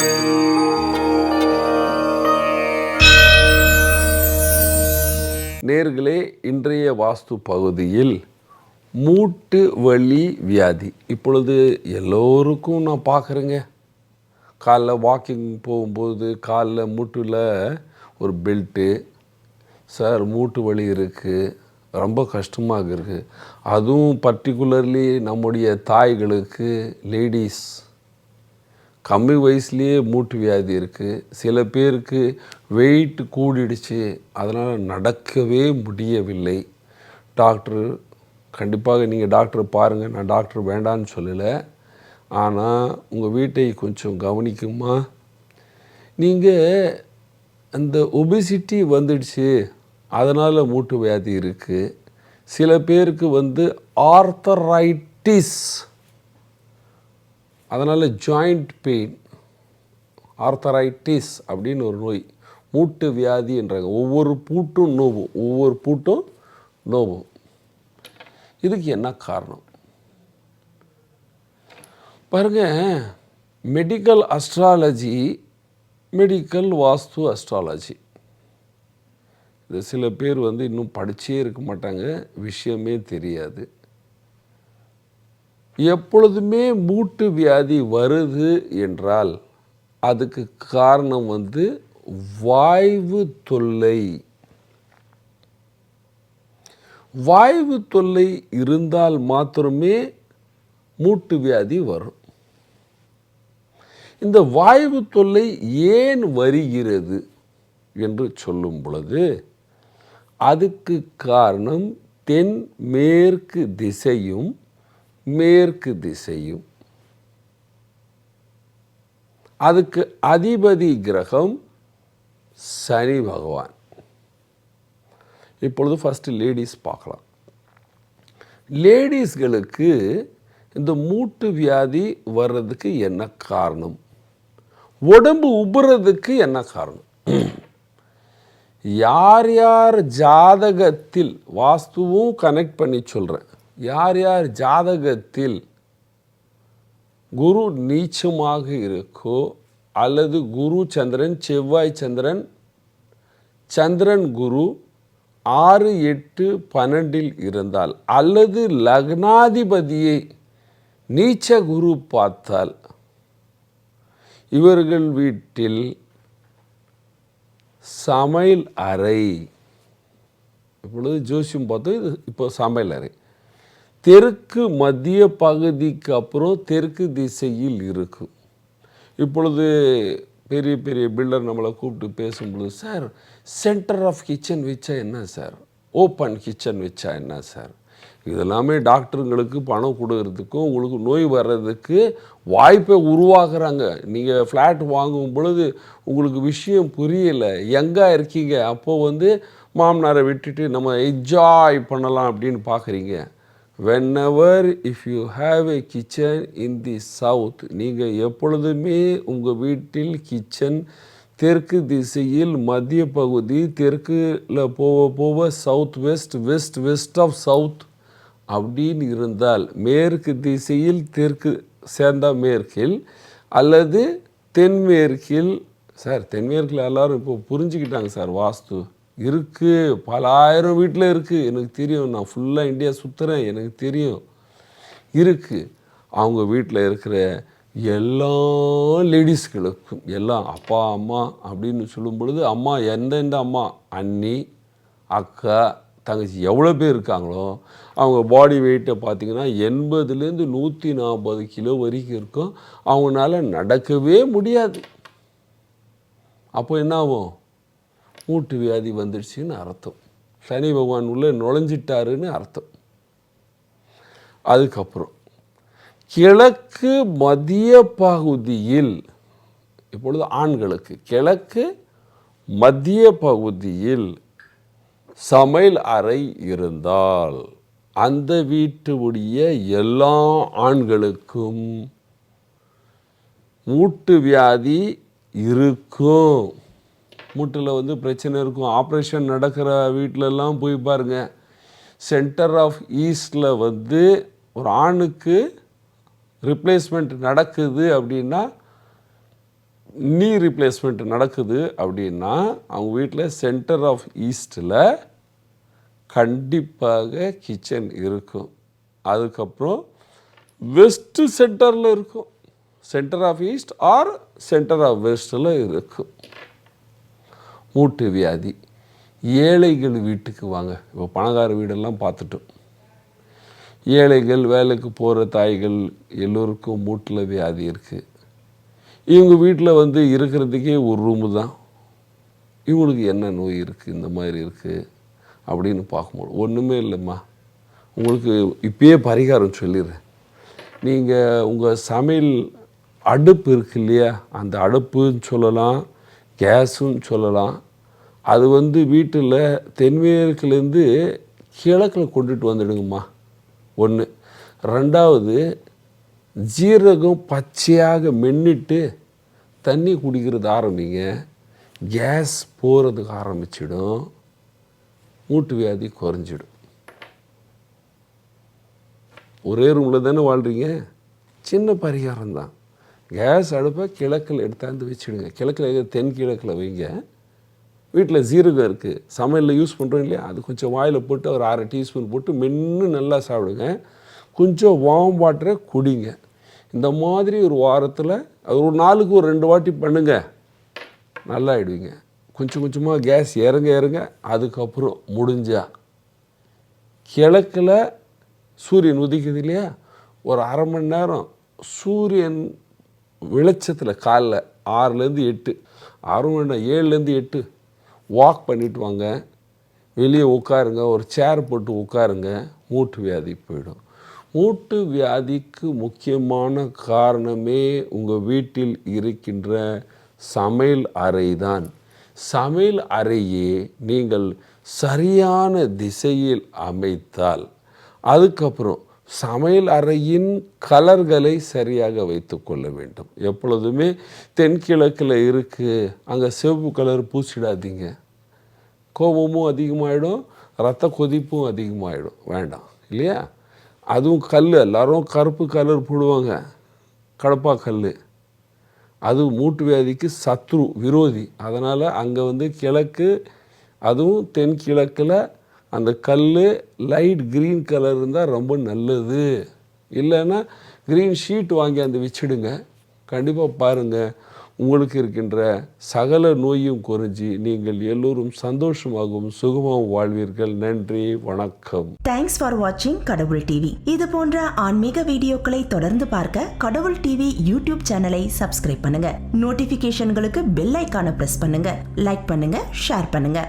நேர்களே இன்றைய வாஸ்து பகுதியில் மூட்டு வலி வியாதி. இப்பொழுது எல்லோருக்கும் நான் பார்க்குறேங்க. காலைல வாக்கிங் போகும்போது காலில் மூட்டில் ஒரு பெல்ட்டு சார் மூட்டு வலி இருக்குது ரொம்ப கஷ்டமாக இருக்குது அதுவும் பர்டிகுலர்லி நம்முடைய தாய்களுக்கு லேடிஸ் கம்மி வயசுலேயே மூட்டு வியாதி இருக்குது சில பேருக்கு வெயிட் கூடிடுச்சு. அதனால் நடக்கவே முடியவில்லை. டாக்டர் கண்டிப்பாக நீங்கள் டாக்டரை பாருங்கள் நான் டாக்டர் வேண்டான்னு சொல்லலை. ஆனால் உங்கள் வீட்டை கொஞ்சம் கவனிக்குமா? நீங்கள் அந்த ஒபிசிட்டி வந்துடுச்சு. அதனால் மூட்டு வியாதி இருக்குது சில பேருக்கு வந்து ஆர்த்தரைட்டிஸ் அதனால் ஜாயிண்ட் பெயின் ஆர்த்தரைட்டிஸ் அப்படின்னு ஒரு நோய் மூட்டு வியாதி என்றாங்க. ஒவ்வொரு பூட்டும் நோவும் ஒவ்வொரு பூட்டும் நோவும் இதுக்கு என்ன காரணம்? பாருங்க medical astrology medical vastu astrology இது சில பேர் வந்து இன்னும் படித்தே இருக்க மாட்டாங்க விஷயமே தெரியாது. எப்பொழுதுமே மூட்டு வியாதி வருது என்றால் அதுக்கு காரணம் வந்து வாய்வு தொல்லை. வாய்வு தொல்லை இருந்தால் மாத்திரமே மூட்டு வியாதி வரும். இந்த வாய்வு தொல்லை ஏன் வருகிறது என்று சொல்லும் பொழுது அதுக்கு காரணம் தென் மேற்கு திசையும் மேற்கு திசையும் அதுக்கு அதிபதி கிரகம் சனி பகவான். இப்பொழுது ஃபஸ்ட்டு லேடிஸ் பார்க்கலாம். லேடிஸ்களுக்கு இந்த மூட்டு வியாதி வர்றதுக்கு என்ன காரணம்? உடம்பு உபுறதுக்கு என்ன காரணம்? யார் யார் ஜாதகத்தில் வாஸ்துவும் கனெக்ட் பண்ணி சொல்கிறேன் யார் யார் ஜாதகத்தில் குரு நீச்சமாக இருக்கோ அல்லது குரு சந்திரன் செவ்வாய் சந்திரன் சந்திரன் குரு ஆறு எட்டு பன்னெண்டில் இருந்தால் அல்லது லக்னாதிபதியை நீச்ச குரு பார்த்தால் இவர்கள் வீட்டில் சமையல் அறை. இப்பொழுது ஜோசியம் பார்த்தோம் இது இப்போ சமையல் அறை. தெற்கு மத்திய பகுதிக்கு அப்புறம் தெற்கு திசையில் இருக்கும் இப்பொழுது பெரிய பெரிய பில்டர் நம்மளை கூப்பிட்டு பேசும்பொழுது சார் சென்டர் ஆஃப் கிச்சன் வச்சா என்ன சார்? ஓப்பன் கிச்சன் வச்சா என்ன சார்? இதெல்லாமே டாக்டருங்களுக்கு பணம் கொடுக்கறதுக்கும் உங்களுக்கு நோய் வர்றதுக்கு வாய்ப்பை உருவாக்குறாங்க. நீங்கள் ஃப்ளாட் வாங்கும் பொழுது உங்களுக்கு விஷயம் புரியலை எங்கே இருக்கீங்க? அப்போது வந்து மாமனாரை விட்டுட்டு நம்ம என்ஜாய் பண்ணலாம் அப்படின்னு பார்க்குறீங்க. Whenever if you have a kitchen in the south நீங்கள் எப்பொழுதுமே உங்கள் வீட்டில் கிச்சன் தெற்கு திசையில் மத்திய பகுதி தெற்குல போக போக south west west west of south அப்படின்னு இருந்தால் மேற்கு திசையில் தெற்கு சேர்ந்த மேற்கில் அல்லது தென்மேற்கில் சார் தென்மேற்கில் எல்லாரும் இப்போ புரிஞ்சுக்கிட்டாங்க சார் வாஸ்து. இருக்குது பல ஆயிரம் வீட்டில் இருக்குது எனக்கு தெரியும். நான் ஃபுல்லாக இந்தியா சுற்றுறேன் எனக்கு தெரியும். இருக்குது அவங்க வீட்டில் இருக்கிற எல்லா லேடிஸ்களுக்கும் எல்லாம் அப்பா அம்மா அப்படின்னு சொல்லும் பொழுது அம்மா எந்தெந்த அம்மா? அண்ணி அக்கா தங்கச்சி எவ்வளோ பேர் இருக்காங்களோ அவங்க பாடி வெயிட்டை பார்த்தீங்கன்னா எண்பதுலேருந்து நூற்றி நாற்பது கிலோ வரைக்கும் இருக்கும். அவங்களால நடக்கவே முடியாது. அப்போ என்ன ஆகும் மூட்டு வியாதி வந்துடுச்சுன்னு அர்த்தம். சனி பகவான் உள்ளே நுழைஞ்சிட்டாருன்னு அர்த்தம். அதுக்கப்புறம் கிழக்கு மதிய பகுதியில் இப்பொழுது ஆண்களுக்கு கிழக்கு மத்திய பகுதியில் சமையல் அறை இருந்தால் அந்த வீட்டுடைய எல்லா ஆண்களுக்கும் மூட்டு வியாதி இருக்கும். மூட்டில் வந்து பிரச்சனை இருக்கும். ஆப்ரேஷன் நடக்கிற வீட்டிலலாம் போய் பாருங்க. சென்டர் ஆஃப் ஈஸ்டில் வந்து ஒரு ஆணுக்கு ரிப்ளேஸ்மெண்ட் நடக்குது அப்படின்னா நீ ரீப்ளேஸ்மெண்ட் நடக்குது அப்படின்னா அவங்க வீட்டில் சென்டர் ஆஃப் ஈஸ்டில் கண்டிப்பாக கிச்சன் இருக்கும். அதுக்கப்புறம் வெஸ்ட்டு சென்டரில் இருக்கும். Centre of east or centre of வெஸ்ட்டில் இருக்கும். மூட்டு வியாதி. ஏழைகள் வீட்டுக்கு வாங்க. இப்போ பணக்கார வீடெல்லாம் பார்த்துட்டோம். ஏழைகள் வேலைக்கு போகிற தாய்கள் எல்லோருக்கும் மூட்டில் வியாதி இருக்குது இவங்க வீட்டில் வந்து இருக்கிறதுக்கே ஒரு ரூமு தான். இவங்களுக்கு என்ன நோய் இருக்குது இந்த மாதிரி இருக்குது அப்படின்னு பார்க்கும்போது ஒன்றுமே இல்லைம்மா. உங்களுக்கு இப்பயே பரிகாரம் சொல்லிடுறேன். நீங்கள் உங்கள் சமையல் அடுப்பு இருக்கு இல்லையா? அந்த அடுப்புன்னு சொல்லலாம். கேஸுன்னு சொல்லலாம். அது வந்து வீட்டில் தென்மேற்குலேருந்து கிழக்கில் கொண்டுட்டு வந்துடுங்கம்மா. ஒன்று ரெண்டாவது ஜீரகம் பச்சையாக மென்னுட்டு தண்ணி குடிக்கிறது ஆரம்பிங்க. கேஸ் போகிறதுக்கு ஆரம்பிச்சிடும். மூட்டு வியாதி குறைஞ்சிடும். ஒரே ரூமில் தானே வாழ்கிறீங்க சின்ன பரிகாரம் தான் கேஸ் அடுப்பை கிழக்கில் எடுத்தாந்து வச்சுடுங்க. கிழக்கில் தென் கிழக்கில் வைங்க. வீட்டில் ஜீரகம் இருக்குது சமையலில் யூஸ் பண்ணுறோம் இல்லையா? அது கொஞ்சம் வாயில் போட்டு ஒரு அரை டீஸ்பூன் போட்டு மென்று நல்லா சாப்பிடுங்க. கொஞ்சம் வார்ம் வாட்டரை குடிங்க. இந்த மாதிரி ஒரு வாரத்தில் அது ஒரு நாளுக்கு ஒரு ரெண்டு வாட்டி பண்ணுங்க. நல்லா ஆகிடுவீங்க கொஞ்சம் கொஞ்சமாக கேஸ் இறங்க இறங்க அதுக்கப்புறம் முடிஞ்சா. கிழக்கில் சூரியன் உதிக்குது இல்லையா? ஒரு அரை மணி நேரம் சூரியன் வெளிச்சத்தில் காலைல ஆறுலேருந்து எட்டு ஆறு மணி ஏழுலேருந்து எட்டு. வாக் பண்ணிட்டு வாங்க. வெளியே உட்காருங்க. ஒரு சேர் போட்டு உட்காருங்க. மூட்டு வியாதி போயிடும். மூட்டு வியாதிக்கு முக்கியமான காரணமே உங்கள் வீட்டில் இருக்கின்ற சமையல் அறை தான் சமையல் அறையே நீங்கள் சரியான திசையில் அமைத்தால் அதுக்கப்புறம் சமையல் அறையின் கலர்களை சரியாக வைத்துக்கொள்ள வேண்டும். எப்பொழுதுமே தென்கிழக்கில் இருக்குது அங்கே சிவப்பு கலர் பூசிடாதீங்க. கோபமும் அதிகமாகிடும் ரத்த கொதிப்பும் அதிகமாகிடும் வேண்டாம் இல்லையா? அதுவும் கல் எல்லாரும் கருப்பு கலர் போடுவாங்க. கடப்பா கல் அது மூட்டு வியாதிக்கு சத்ரு விரோதி. அதனால் அங்கே வந்து கிழக்கு அதுவும் தென்கிழக்கில் அந்த கல் லைட் க்ரீன் கலர் இருந்தால் ரொம்ப நல்லது. இல்லைன்னா க்ரீன் ஷீட் வாங்கி அந்த வச்சிடுங்க. கண்டிப்பாக பாருங்கள் உங்களுக்கு இருக்கின்ற சகல நோயும் குறைஞ்சி நீங்கள் எல்லோரும் சந்தோஷமாகவும் சுகமாகவும் வாழ்வீர்கள். நன்றி வணக்கம். தேங்க்ஸ் ஃபார் வாட்சிங் கடவுள் டிவி இது போன்ற ஆன்மீக வீடியோக்களை தொடர்ந்து பார்க்க கடவுள் டிவி யூடியூப் சேனலை சப்ஸ்கிரைப் பண்ணுங்க. நோட்டிபிகேஷன்களுக்கு பெல் ஐக்கான பிரஸ் பண்ணுங்க. லைக் பண்ணுங்க ஷேர் பண்ணுங்க.